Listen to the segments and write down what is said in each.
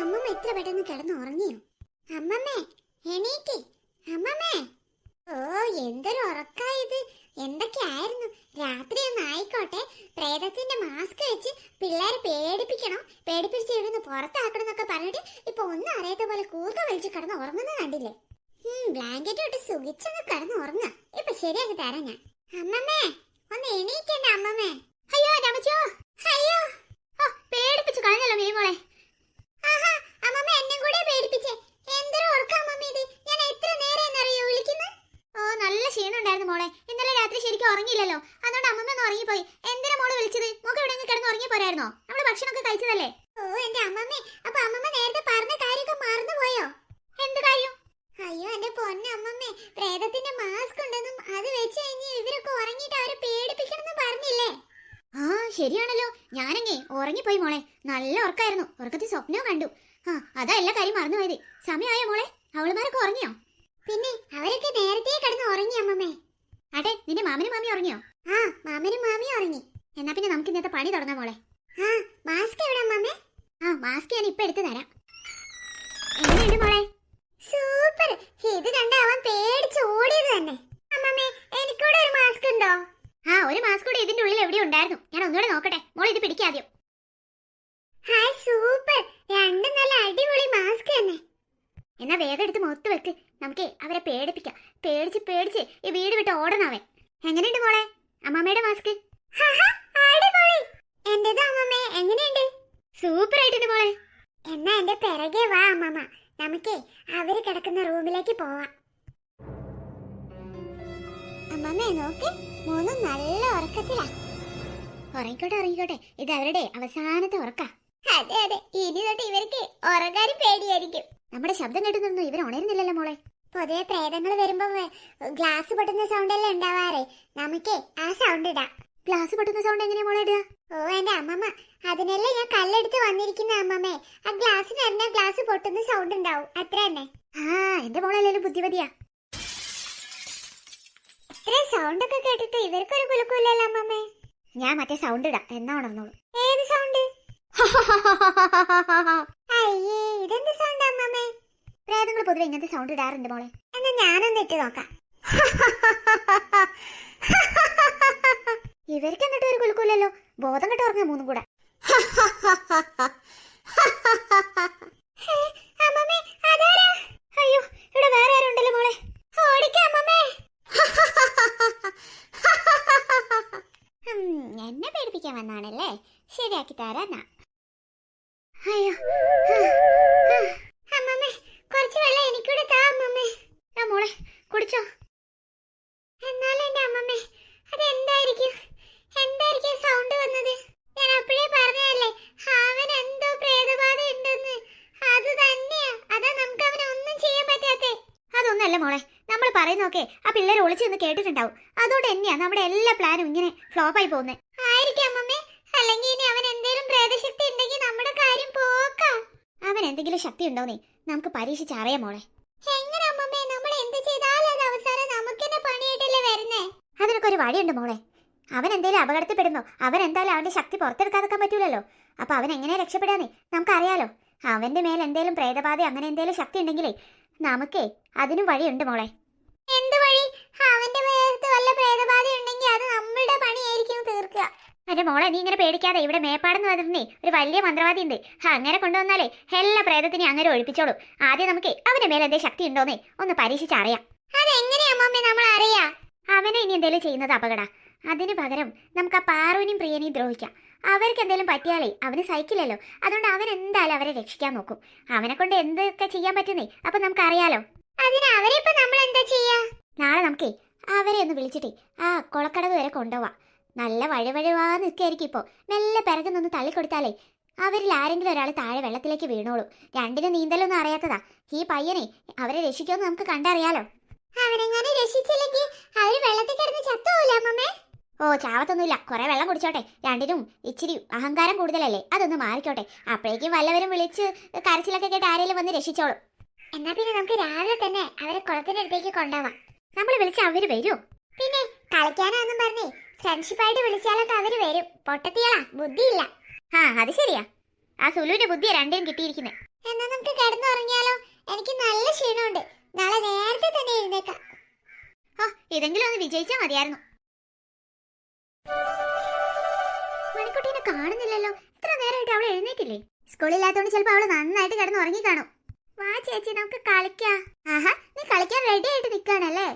അമ്മമ്മ എത്ര പെട്ടെന്ന് കിടന്ന് ഉറങ്ങിയോ? അമ്മമ്മേ എണീറ്റ്. അമ്മമ്മേ. ഓ എന്തൊരു ഉറക്കായത്. എന്തൊക്കെയായിരുന്നു? രാത്രി ഒന്ന് ആയിക്കോട്ടെ. പ്രേതത്തിന്റെ മാസ്ക് വെച്ച് പിള്ളേരെ പേടിപ്പിക്കണം. പേടിപ്പിച്ച് ഇവിടുന്ന് പുറത്താക്കണം എന്നൊക്കെ പറഞ്ഞിട്ട് ഇപ്പൊ ഒന്നും അറിയാത്ത പോലെ കൂർക്ക വലിച്ച് കിടന്ന് ഉറങ്ങുന്ന കണ്ടില്ലേ? ബ്ലാങ്കറ്റ് ഇട്ട് സുഖിച്ചങ്ങ് കിടന്ന് ഉറങ്ങുക ഇപ്പൊ ശരിയാക്കി തരാം ഞാൻ. അമ്മമ്മേ ഒന്ന് എണീക്കണ്ട അമ്മമ്മേ. അയ്യോ രമച്ചോ. അയ്യോ. ഓ പേടിപ്പിച്ചു കളഞ്ഞല്ലോ മീമോളെ മോളെ. ഇന്നലെ രാത്രി ശരിക്കും ഉറങ്ങിയില്ലല്ലോ. അതുകൊണ്ട് അമ്മമ്മ ഒന്ന് ഉറങ്ങിപ്പോയി. എന്തിനാ മോൾ വിളിച്ചത്? മോക്ക് ഇവിടെ കിടന്ന് ഉറങ്ങി പോരായിരുന്നോ? നമ്മൾ ഭക്ഷണമൊക്കെ കഴിച്ചതല്ലേ? ഓ എന്റെ അമ്മമ്മേ. അപ്പൊ അമ്മമ്മ നേരത്തെ പറഞ്ഞ കാര്യമൊക്കെ മറന്നു പോയോ? എന്ത് കാര്യം? അയ്യോ എന്റെ പൊന്നെ അമ്മമ്മേ. പ്രേതത്തിന്റെ മാസ്ക് ഉണ്ടെന്നും അത് വെച്ച് കഴിഞ്ഞ് ഇവരൊക്കെ ഉറങ്ങിയിട്ട് അവരെ പേടിപ്പിക്കണമെന്ന് പറഞ്ഞില്ലേ? ആ ശരിയാണല്ലോ. ഞാനങ്ങേ ഉറങ്ങിപ്പോയി മോളെ. നല്ല ഉറക്കായിരുന്നു. ഉറക്കത്തിൽ സ്വപ്നവും കണ്ടു. ആ അതാ എല്ലാ കാര്യം മറന്നുപോയത് സമയമായോ മോളെ? അവളുമാരൊക്കെ ഉറങ്ങിയോ? പിന്നെ അവരൊക്കെ നേരത്തെ കിടന്ന് ഉറങ്ങി അമ്മമ്മേ. അതെ നിന്റെ മാമനും മാമി ഉറങ്ങിയോ? ആ മാമനും മാമി ഉറങ്ങി. എന്നാ പിന്നെ നമുക്ക് ഇന്നത്തെ പണി തുടങ്ങാം മോളെ. ആ മാസ്ക് എവിടെ അമ്മമ്മേ? ആ മാസ്ക് ഞാൻ ഇപ്പൊ എടുത്തു തരാം എങ്ങനെയുണ്ട് മോളെ സൂപ്പർ ഇത് കണ്ട അവൻ പേടിച്ച് ഓടിയത് തന്നെ അമ്മമ്മേ എനിക്കൂടെ ഒരു മാസ്ക് ഉണ്ടോ ആ ഒരു മാസ്ക് കൂടി ഇതിന്റെ ഉള്ളിൽ എവിടെ ഉണ്ടായിരുന്നു ഞാൻ ഒന്നുകൂടെ നോക്കട്ടെ മോൾ ഇത് പിടിക്കാദ്യം ഹായ് സൂപ്പർ രണ്ടും നല്ല അടിപൊളി മാസ്ക് തന്നെ എന്നാ വേഗം എടുത്ത് മുഖത്ത് വെക്ക് നമുക്ക് അവരെ പേടിപ്പിക്കാം പേടിച്ച് പേടിച്ച് ഈ വീട് വിട്ട് ഓടണവൻ എങ്ങനെയുണ്ട് മോളെ? അമ്മമ്മയുടെ മാസ്ക് എന്റേത് അമ്മമ്മേ എങ്ങനെയുണ്ട്? സൂപ്പർ ആയിട്ടുണ്ട് മോളെ. എന്നാ എന്റെ പിറകെ വാ അമ്മമ്മ. നമുക്ക് അവർ കിടക്കുന്ന റൂമിലേക്ക് പോവാം. അമ്മമ്മേ നോക്ക്. മൂന്നും നല്ല ഉറക്കത്തിലാ. ഉറങ്ങിക്കോട്ടെ ഉറങ്ങിക്കോട്ടെ. ഇത് അവരുടെ അവസാനത്തെ ഉറക്ക. അതെ അതെ. ഇനി തൊട്ട് ഇവർക്ക് ഉറങ്ങാനും പേടിയായിരിക്കും. നമ്മുടെ ശബ്ദം കേട്ടുനിന്നു ഇവർ ഉണരുന്നില്ലല്ലോ മോളെ. പൊതുവെ പ്രേതങ്ങൾ വരുമ്പോ ഗ്ലാസ് പൊട്ടുന്ന സൗണ്ട് അല്ലേ ഉണ്ടാവാറ്? നമുക്ക് ആ സൗണ്ട് ഇടാം. ഗ്ലാസ് പൊട്ടുന്ന സൗണ്ട് എങ്ങനെയാ മോളെ ഇടുക? ഓ എന്റെ അമ്മമ്മ അതിനല്ലേ ഞാൻ കല്ലെടുത്ത് വന്നിരിക്കുന്ന അമ്മമ്മേ. ആ ഗ്ലാസ്സിന് തന്നെ ഗ്ലാസ് പൊട്ടുന്ന സൗണ്ട് ഉണ്ടാവും. അത്ര തന്നെ. ആ എന്റെ മോളല്ലേലും ബുദ്ധിമതിയാ. ഇത്ര സൗണ്ട് ഒക്കെ കേട്ടിട്ട് ഇവർക്കൊരു കുലുക്കൂലല്ലോ അമ്മമ്മേ. ഞാൻ മറ്റേ സൗണ്ട് ഇടാം. എന്നാ ഉണർന്നോളൂ. ഏത് സൗണ്ട് അയ്യേ ഇതെന്ത് സൗണ്ട് അമ്മമ്മേ? പ്രേതങ്ങൾ പൊതുവെ ഇങ്ങനത്തെ സൗണ്ട് ഇടാറുണ്ട് മോളെ. എന്നാ ഞാനൊന്ന് ഇട്ട് നോക്കാം. ഇവർക്ക് എന്നിട്ട് ഒരു കുലുക്കൂലല്ലോ. ബോധം കെട്ട് ഉറങ്ങാൻ മൂന്നും കൂടെ. അയ്യോ ഇവിടെ എന്നെ പേടിപ്പിക്കാൻ വന്നാണല്ലേ? ശരിയാക്കി തരാനാ അയ്യോ അമ്മമ്മേ കുറച്ച് വെള്ളം എനിക്കൂടെ താ അമ്മമ്മേ ആ മോളെ കുടിച്ചോ? എന്നാലും എന്റെ അമ്മമ്മേ അതെന്തായിരിക്കും? എന്തായിരിക്കും സൗണ്ട് വന്നത്? ഞാൻ അപ്പോഴേ പറഞ്ഞതല്ലേ അവൻ എന്തോ പ്രേതബാധ ഉണ്ടെന്ന് അത് തന്നെയാ അതാ നമുക്ക് അവനെ ഒന്നും ചെയ്യാൻ പറ്റാത്തെ. അതൊന്നല്ല മോളെ നമ്മൾ പറയുന്നൊക്കെ ആ പിള്ളേർ ഒളിച്ചു നിന്ന് കേട്ടിട്ടുണ്ടാവും. അതോടെ തന്നെയാ നമ്മുടെ എല്ലാ പ്ലാനും ഇങ്ങനെ ഫ്ലോപ്പ് ആയി പോകുന്നത് ആയിരിക്കും അമ്മമ്മേ അല്ലെങ്കിൽ ഇനി അവൻ എന്തെങ്കിലും പ്രേതശക്തി ഉണ്ടെങ്കിൽ നമ്മുടെ കാര്യം പോക്കാം. അവൻ എന്തെങ്കിലും ശക്തി ഉണ്ടോന്നേ നമുക്ക് പരീക്ഷിച്ച് അറിയാം മോളെ എങ്ങനെ അമ്മമ്മേ നമ്മൾ എന്ത് ചെയ്താലും അത് അവസാനം നമുക്ക് തന്നെ പണിയായിട്ടല്ലേ വരുന്നേ ഒരു വഴിയുണ്ട് മോളെ. അവൻ എന്തെങ്കിലും അപകടത്തിൽപ്പെടുമ്പോ അവൻ എന്തായാലും അവന്റെ ശക്തി പുറത്തെടുക്കാതെക്കാൻ പറ്റൂലല്ലോ. അപ്പൊ അവൻ എങ്ങനെ രക്ഷപ്പെടാന്നേ? നമുക്കറിയാലോ. അവന്റെ മേൽ എന്തേലും പ്രേതബാധ അങ്ങനെ എന്തേലും ശക്തി ഉണ്ടെങ്കിലേ നമുക്കേ അതിനും വഴിയുണ്ട് മോളെ. എന്ത് വഴി? അവന്റെ വല്ല പ്രേതബാധ ഉണ്ടെങ്കിൽ അത് നമ്മളുടെ പണിയായിരിക്കും തീർക്കുക. അതെ മോളെ നീ ഇങ്ങനെ പേടിക്കാതെ ഇവിടെ മേപ്പാടെന്ന് പറഞ്ഞേ ഒരു വലിയ മന്ത്രവാദി ഉണ്ട്. അങ്ങനെ കൊണ്ടുവന്നാലേ എല്ലാ പ്രേതത്തിനെ അങ്ങനെ ഒഴിപ്പിച്ചോളൂ. ആദ്യം നമുക്ക് അവന്റെ മേലെ എന്തേ ശക്തി ഉണ്ടോന്നേ ഒന്ന് പരീക്ഷിച്ചറിയാം. അതെങ്ങനെയാ മമ്മി നമ്മൾ അറിയാ അവനെ ഇനി എന്തേലും ചെയ്യുന്നത് അപകട. അതിന് പകരം നമുക്ക് ആ പാറുവിനെയും പ്രിയനെയും ദ്രോഹിക്കാം. അവർക്ക് എന്തെങ്കിലും പറ്റിയാലേ അവന് സഹിക്കില്ലല്ലോ. അതുകൊണ്ട് അവൻ എന്തായാലും അവരെ രക്ഷിക്കാൻ നോക്കും. അവനെ കൊണ്ട് എന്തൊക്കെ ചെയ്യാൻ പറ്റുന്നേ? അപ്പൊ നമുക്ക് അറിയാലോ അതിന് അവരെ ഇപ്പൊ നമ്മൾ എന്താ ചെയ്യാ? നാളെ നമുക്കേ അവരെ ഒന്ന് വിളിച്ചിട്ടേ ആ കൊളക്കടവ് വരെ കൊണ്ടുപോവാം. നല്ല വഴുവഴുവാ നിൽക്കായിരിക്കും ഇപ്പോൾ മെല്ലെ പിറകുന്നൊന്ന് നിന്ന് തള്ളിക്കൊടുത്താലേ അവരിൽ ആരെങ്കിലും ഒരാൾ താഴെ വെള്ളത്തിലേക്ക് വീണോളൂ. രണ്ടിനും നീന്തലൊന്നും അറിയാത്തതാ. ഈ പയ്യനെ അവരെ രക്ഷിക്കുമെന്ന് നമുക്ക് കണ്ടറിയാലോ. അവരെങ്ങനെ രക്ഷിച്ചില്ലെങ്കിൽ അവർ വെള്ളത്തിൽ കിടന്ന് ചത്തുപോല അമ്മമ്മേ? ഓ ചാവത്തൊന്നുമില്ല. കുറെ വെള്ളം കുടിച്ചോട്ടെ. രണ്ടിനും ഇച്ചിരി അഹങ്കാരം കൂടുതലല്ലേ? അതൊന്ന് മാറിക്കോട്ടെ. അപ്പോഴേക്കും വല്ലവരും വിളിച്ച് കരച്ചിലൊക്കെ കേട്ട് ആരെങ്കിലും വന്ന് രക്ഷിച്ചോളും. എന്നാ പിന്നെ നമുക്ക് രാവിലെ തന്നെ അവരെ കുളത്തിന്റെ അടുത്തേക്ക് കൊണ്ടുപോവാം. നമ്മൾ വിളിച്ച അവർ വരൂ. പിന്നെ കളിക്കാനൊന്നും പറഞ്ഞേ ഫ്രണ്ട്ഷിപ്പായിട്ട് വിളിച്ചാലൊക്കെ അവർ വരും. പൊട്ടത്തിയാളാ ബുദ്ധിയില്ല. ആ അത് ശരിയാ. ആ സുലുവിന്റെ ബുദ്ധിയാ രണ്ടിനും കിട്ടിയിരിക്കുന്നത് എന്നാ നമുക്ക് കിടന്നുറങ്ങിയാലോ? എനിക്ക് നല്ല ക്ഷീണമുണ്ട്. നാളെ നേരത്തെ തന്നെ എഴുന്നേക്കാം. ഓ ഇതെങ്കിലും ഒന്ന് വിജയിച്ചാ മതിയായിരുന്നു. മണിക്കുട്ടീനെ കാണുന്നില്ലല്ലോ. ഇത്ര നേരമായിട്ട് അവൾ എഴുന്നേറ്റില്ലേ? സ്കൂളില്ലാത്തോണ്ട് ചിലപ്പോ അവൾ നന്നായിട്ട് കിടന്ന് ഉറങ്ങി കാണും വാ ചേച്ചി നമുക്ക് കളിക്കാം. ആഹാ നീ കളിക്കാൻ റെഡി ആയിട്ട് നിൽക്കാണല്ലേ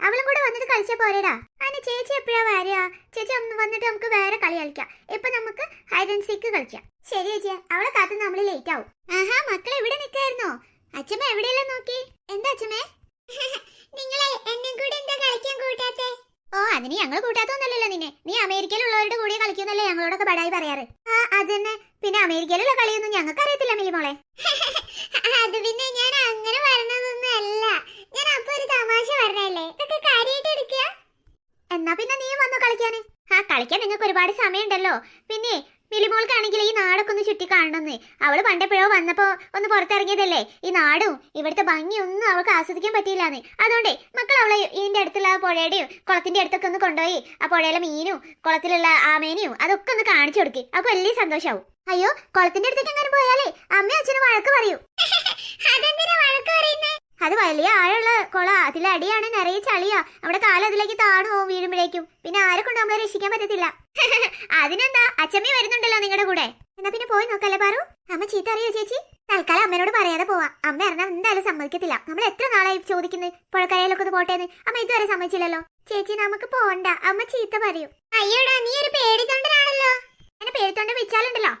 അവളും കൂടെ വന്നിട്ട് കളിച്ചാ പോരേടാ. അതിന് ചേച്ചി എപ്പോഴാ വരിക? ചേച്ചി ഒന്ന് വന്നിട്ട് നമുക്ക് വേറെ കളി കളിക്കാം. ഇപ്പൊ നമുക്ക് ഹൈഡ് ആൻഡ് സീക്ക് കളിക്കാം. ശരി ചേച്ചി. അവളെ കാത്ത് നമ്മൾ ലേറ്റ് ആവും. ആഹാ മക്കളെ ഇവിടെ നിൽക്കായിരുന്നോ അച്ഛമ്മ എവിടെയല്ലേ നോക്കി? എന്താ അച്ഛമ്മേ? നിങ്ങളെ എന്നെ കൂടെ എന്താ കളിക്കാൻ കൂട്ടാത്തെ? ഓ അതിന് ഞങ്ങൾ കൂട്ടാത്തൊന്നല്ലല്ലോ നിന്നെ. നീ അമേരിക്കയിലുള്ളവരുടെ കൂടെ കളിക്കുന്നല്ലേ ഞങ്ങളോടൊക്കെ ബടായി പറയാറ്. ആ അതന്നെ. പിന്നെ അമേരിക്കയിലുള്ള കളിയൊന്നും ഞങ്ങൾക്ക് അറിയത്തില്ല മിലി മോളെ. അത് പിന്നെ ഞാൻ അങ്ങനെ പറഞ്ഞതൊന്നും അല്ല. ഞാൻ അപ്പൊ ഒരു തമാശ പറഞ്ഞല്ലേ ഇതൊക്കെ കാര്യമായിട്ട് എടുക്കുക? എന്നാ പിന്നെ നീ വന്നു കളിക്കാന്? ആ കളിക്കാൻ നിങ്ങൾക്ക് ഒരുപാട് സമയമുണ്ടല്ലോ. പിന്നെ മിലിമോൾക്കാണെങ്കിൽ ഈ നാടൊക്കെ ഒന്ന് ചുറ്റി കാണണമെന്ന് അവൾ പണ്ടെപ്പോഴോ വന്നപ്പോ ഒന്ന് പുറത്തിറങ്ങിയതല്ലേ? ഈ നാടും ഇവിടുത്തെ ഭംഗിയൊന്നും അവൾക്ക് ആസ്വദിക്കാൻ പറ്റിയില്ലാന്ന്. അതുകൊണ്ടേ മക്കൾ അവളെ ഇതിന്റെ അടുത്തുള്ള പുഴയുടെയും കുളത്തിന്റെ അടുത്തൊക്കെ ഒന്ന് കൊണ്ടുപോയി ആ പുഴയിലെ മീനും കുളത്തിലുള്ള ആമേനയും അതൊക്കെ ഒന്ന് കാണിച്ചു കൊടുക്ക്. അപ്പൊ വലിയ സന്തോഷാവും. അയ്യോ കുളത്തിന്റെ അടുത്തേക്ക് എങ്ങനെ പോയാലേ? അമ്മയും അച്ഛനും വഴക്ക് പറയൂ. അതെന്തിനാ വഴക്ക് പറയുന്നേ? അത് വലിയ ആഴമുള്ള കുള. അതിലെ അടിയാണ് നിറയെ ചളിയാ. അവിടെ കാലം അതിലേക്ക് താണു പോകും വീഴുമ്പോഴേക്കും. പിന്നെ ആരെ കൊണ്ട് നമ്മളെ രക്ഷിക്കാൻ പറ്റത്തില്ല. അതിനെന്താ? അച്ഛമ്മ വരുന്നുണ്ടല്ലോ നിങ്ങളുടെ കൂടെ. എന്നാ പിന്നെ പോയി നോക്കല്ലേ പാറു? അമ്മ ചീത്ത അറിയോ ചേച്ചി? തൽക്കാലം അമ്മയോട് പറയാതെ പോവാ. അമ്മ അറിഞ്ഞാൽ എന്തായാലും സമ്മതിക്കത്തില്ല. നമ്മൾ എത്ര നാളായി ചോദിക്കുന്നത്? പുഴക്കരയിലൊക്കെ ഒന്ന് പോട്ടേന്ന് അമ്മ ഇതുവരെ സമ്മതിച്ചില്ലല്ലോ. ചേച്ചി നമുക്ക് പോണ്ട. അമ്മ ചീത്ത പറയും. അയ്യോടാ നീ ഒരു പേടിത്തൊണ്ടനാണല്ലോ. എന്നെ പേടിത്തൊണ്ട വെച്ചാലുണ്ടല്ലോ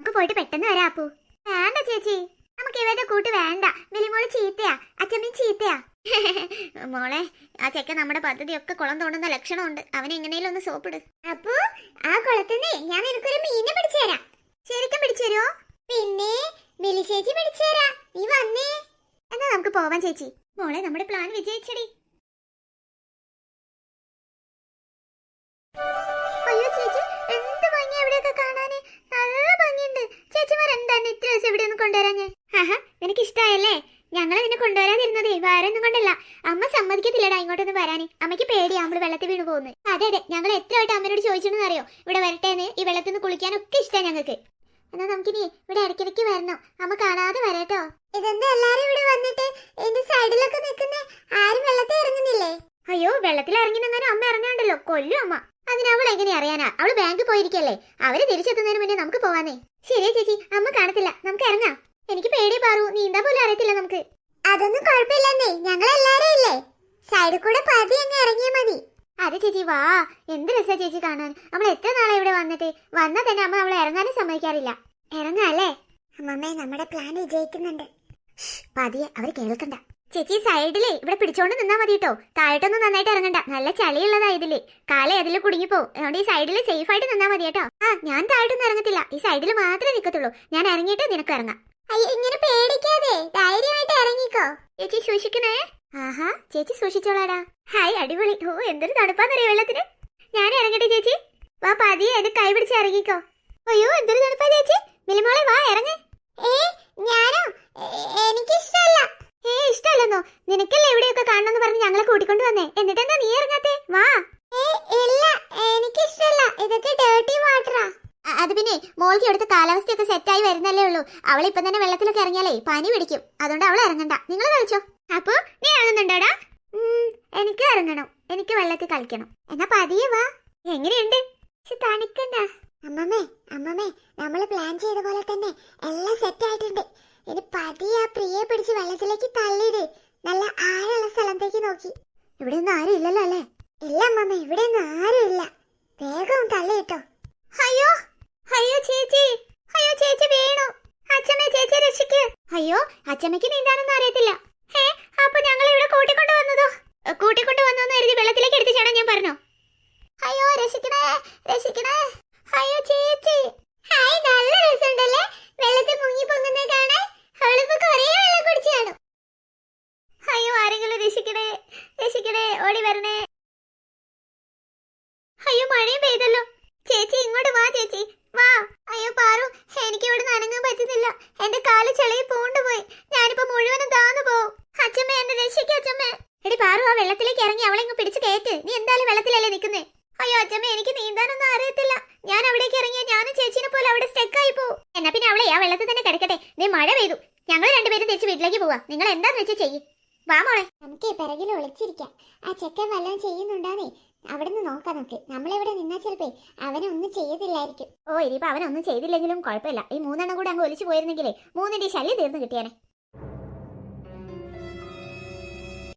നമുക്ക് പോയിട്ട് പെട്ടെന്ന് വരാപ്പൂ വേണ്ട ചേച്ചി. നമുക്ക് ഇവരുടെ കൂട്ട് വേണ്ട. വലിമോൾ ചീത്തയാ. അച്ഛമ്മയും ചീത്തയാ. മോളെ ആ ചെക്ക നമ്മുടെ പദ്ധതി ഒക്കെ കുളം തോണ്ടുന്ന ലക്ഷണമുണ്ട്. അവനെ എങ്ങനെയും ഒന്ന് സോപ്പിട്. അപ്പോ ആ കുളത്തുനിന്ന് ഞാൻ നിനക്കൊരു മീനെ പിടിച്ചു തരാം. ശരിക്കും പിടിച്ചു തരുമോ പിന്നെ മിലി ചേച്ചി പിടിച്ചു തരാം. നീ വന്നേ. എന്നാ നമുക്ക് പോവാൻ ചേച്ചി. മോളെ നമ്മുടെ പ്ലാൻ വിജയിച്ചടി. ഇഷ്ടമായല്ലേ ഞങ്ങൾ നിന്നെ കൊണ്ടുവരാതിരുന്നത് വേറെ ഒന്നും കൊണ്ടല്ല. അമ്മ സമ്മതിക്കത്തില്ലടാ ഇങ്ങോട്ടൊന്നും വരാന്. അമ്മയ്ക്ക് പേടിയാ നമ്മൾ വെള്ളത്തിൽ വീണു പോകുന്നത്. അതെ അതെ ഞങ്ങൾ എത്ര വട്ടം അമ്മയോട് ചോദിച്ചെന്ന് അറിയോ ഇവിടെ വരട്ടെ എന്ന് ഈ വെള്ളത്തിൽ നിന്ന് കുളിക്കാനൊക്കെ ഇഷ്ടമാണ് ഞങ്ങൾക്ക്. എന്നാ നമുക്കിനി ഇവിടെ ഇടയ്ക്കിടയ്ക്ക് വരണം. അമ്മ കാണാതെ വരാട്ടോ. ഇതെന്താ എല്ലാരും ഇവിടെ വന്നിട്ട് എന്റെ സൈഡിലൊക്കെ നിൽക്കുന്നേ? ആരും വെള്ളത്തിൽ ഇറങ്ങുന്നില്ലേ? അയ്യോ വെള്ളത്തിൽ ഇറങ്ങിനെങ്ങാനും അമ്മ ഇറങ്ങാണ്ടല്ലോ. കൊല്ലും അമ്മ. അതിന് അവൾ എങ്ങനെ അറിയാനാ? അവൾ ബാങ്കിൽ പോയിരിക്കല്ലേ. അവർ തിരിച്ചെത്തുന്നതിന് മുന്നേ നമുക്ക് പോവാന്നേ. ശരിയാ ചേച്ചി അമ്മ കാണത്തില്ല. നമുക്ക് ഇറങ്ങാം. എനിക്ക് പേടി പാറു. നീന്താ പോലും അറിയത്തില്ല നമുക്ക്. അതൊന്നും കുഴപ്പമില്ലെന്നേ. ഞങ്ങൾ എല്ലാരും ഇല്ലേ? സൈഡിൽ കൂടെ പതി അങ്ങ് ഇറങ്ങിയാ മതി. അതെ ചേച്ചി വാ. എന്ത് രസാ ചേച്ചി കാണാൻ. നമ്മൾ എത്ര നാളെ ഇവിടെ വന്നിട്ട്? വന്നാൽ തന്നെ അമ്മ അവളെ ഇറങ്ങാനും സമ്മതിക്കാറില്ല. ഇറങ്ങാല്ലേ അമ്മമ്മേ നമ്മുടെ പ്ലാൻ വിജയിക്കുന്നുണ്ട്. പതിയെ. അവർ കേൾക്കണ്ട. ചേച്ചി സൈഡിലേ ഇവിടെ പിടിച്ചോണ്ട് നിന്നാ മതി കേട്ടോ താഴോട്ടൊന്നും നന്നായിട്ട് ഇറങ്ങണ്ട. നല്ല ചളിയുള്ളതാ ഇതിൽ. കാലേ അതിൽ കുടുങ്ങിപ്പോ അതുകൊണ്ട് ഈ സൈഡിൽ സേഫ് ആയിട്ട് നിന്നാ മതി കേട്ടോ ആ ഞാൻ താഴോട്ടൊന്നും ഇറങ്ങത്തില്ല. ഈ സൈഡിൽ മാത്രമേ നിൽക്കത്തുള്ളൂ ഞാൻ ഇറങ്ങിയിട്ട് നിനക്ക് ഇറങ്ങാം. അയ്യോ ഇങ്ങനെ പേടിക്കാതെ ധൈര്യമായിട്ട് ഇറങ്ങിക്കോ. ചേച്ചി സൂക്ഷിക്കണേ. ആഹാ ചേച്ചി സൂക്ഷിച്ചോളാടാ. ഹായ് അടിപൊളി. ഓ എന്തൊരു തണുപ്പാന്നറിയോ വെള്ളത്തിന്? ഞാൻ ഇറങ്ങട്ടെ ചേച്ചി. വാ പതിയെ എന്നെ കൈ പിടിച്ച് ഇറങ്ങിക്കോ. അയ്യോ എന്തൊരു തണുപ്പാ ചേച്ചി. മിലിമോളെ വാ ഇറങ്ങ്. ഏ ഞാനോ? എനിക്കിഷ്ടല്ല. ഏ ഇഷ്ടമല്ലെന്നോ. നിനക്കല്ലേ എവിടെയൊക്കെ കാണണമെന്ന് പറഞ്ഞ് ഞങ്ങളെ കൂട്ടിക്കൊണ്ട് വന്നേ? എന്നിട്ടെന്താ നീ ഇറങ്ങാത്തെ? വാ. ഇല്ല എനിക്കിഷ്ടല്ല. ഇതൊക്കെ ഡേർട്ടി വാട്ടറാ അത് പിന്നെ മോൾക്ക് ഇവിടുത്തെ കാലാവസ്ഥയൊക്കെ സെറ്റായി വരുന്നല്ലേ ഉള്ളൂ. അവൾ ഇപ്പം തന്നെ വെള്ളത്തിലൊക്കെ ഇറങ്ങിയാലേ പനി പിടിക്കും. അതുകൊണ്ട് അവൾ ഇറങ്ങണ്ട. നിങ്ങൾ കളിച്ചോ. അപ്പോ നീ ഇറങ്ങുന്നുണ്ടോടാ? എനിക്ക് ഇറങ്ങണം. എനിക്ക് വെള്ളത്തിൽ കളിക്കണം. എന്നാ പതിയെ വാ. എങ്ങനെയുണ്ട്? തണിക്കണ്ട. അമ്മമ്മേ അമ്മമ്മേ നമ്മൾ പ്ലാൻ ചെയ്ത പോലെ തന്നെ എല്ലാം സെറ്റ് ആയിട്ടുണ്ട്. ഇനി പതിയെ ആ പ്രിയെ പിടിച്ച് വെള്ളത്തിലേക്ക് തള്ളിയിട്. നല്ല ആഴമുള്ള സ്ഥലത്തേക്ക് നോക്കി. ഇവിടെ ഒന്നും ആരും ഇല്ലല്ലോ അല്ലേ? ഇല്ല അമ്മമ്മ ഇവിടെ ഒന്നും ആരും ഇല്ല. വേഗം തള്ളിയിട്ടോ അയ്യോ! അയ്യോ ചേച്ചി. അയ്യോ ചേച്ചി വീണു. അച്ഛമ്മ ചേച്ചി രക്ഷിക്ക്. അയ്യോ അച്ഛമ്മയ്ക്ക് നീന്താനൊന്നും അറിയത്തില്ല. ഹേ അപ്പൊ ഞങ്ങൾ ഇവിടെ കൂട്ടിക്കൊണ്ട് വന്നതോ കൂട്ടിക്കൊണ്ടു വന്നു കരുതി വെള്ളത്തിലേക്ക് എടുത്ത് ചേട്ടാ ഞാൻ പറഞ്ഞോ അയ്യോ രക്ഷിക്കണേ രക്ഷിക്കണേ അയ്യോ ചേച്ചി ഹായ് നല്ല രസമുണ്ടല്ലേ വെള്ളത്തിൽ മുങ്ങി പൊങ്ങുന്ന കാണാൻ അവളിപ്പോ കുറേ വെള്ളം കുടിച്ചു കാണും അയ്യോ ആരെങ്കിലും രക്ഷിക്കണേ രക്ഷിക്കണേ ഓടി വരണേ അയ്യോ മഴയും പെയ്തല്ലോ ചേച്ചി ഇങ്ങോട്ട് വാ ചേച്ചി വാ അയ്യോ പാറു എനിക്ക് ഇവിടെ നനങ്ങാൻ പറ്റുന്നില്ല എന്റെ കാൽ ചെളിയിൽ പൂണ്ടുപോയി ഞാനിപ്പോ മുഴുവനും താന്നു പോവും അച്ഛമ്മ എന്നെ രക്ഷിക്ക അച്ഛമ്മ എടി പാറു ആ വെള്ളത്തിലേക്ക് ഇറങ്ങി അവളെ ഇങ്ങ് പിടിച്ച് കയറ്റ് നീ എന്തായാലും വെള്ളത്തിലല്ലേ നിൽക്കുന്നേ അയ്യോ അച്ഛമ്മ എനിക്ക് നീന്താനൊന്നും അറിയത്തില്ല ഞാൻ അവിടേക്ക് ഇറങ്ങിയ ഞാനും ചേച്ചിനെ പോലെ അവിടെ സ്റ്റെക്ക് ആയി പോവും എന്നാ പിന്നെ അവളെ മോളെ ആ വെള്ളത്തിൽ തന്നെ കിടക്കട്ടെ ദേ മഴ പെയ്തു ഞങ്ങൾ രണ്ടുപേരും തിരിച്ച് വീട്ടിലേക്ക് പോവാ. നിങ്ങൾ എന്താന്ന് വെച്ചാൽ ചെയ്യും. വാ മോളെ. നമുക്ക് പിറകിൽ ഒളിച്ചിരിക്കാം. ആ ചെക്കൻ വല്ലതും ചെയ്യുന്നുണ്ടാന്നേ. അവിടെ നിന്ന് നോക്കാം നമുക്ക്. നമ്മളിവിടെ നിന്നാ ചിലപ്പോ അവനൊന്നും ചെയ്തില്ലായിരിക്കും ഓ ഇനിയിപ്പോ അവനൊന്നും ചെയ്തില്ലെങ്കിലും കുഴപ്പമില്ല. ഈ മൂന്നെണ്ണം കൂടെ അങ്ങ് ഒലിച്ചു പോയിരുന്നെങ്കിലേ മൂന്നിന്റെ ശല്യം തീർന്നു കിട്ടിയാനെ.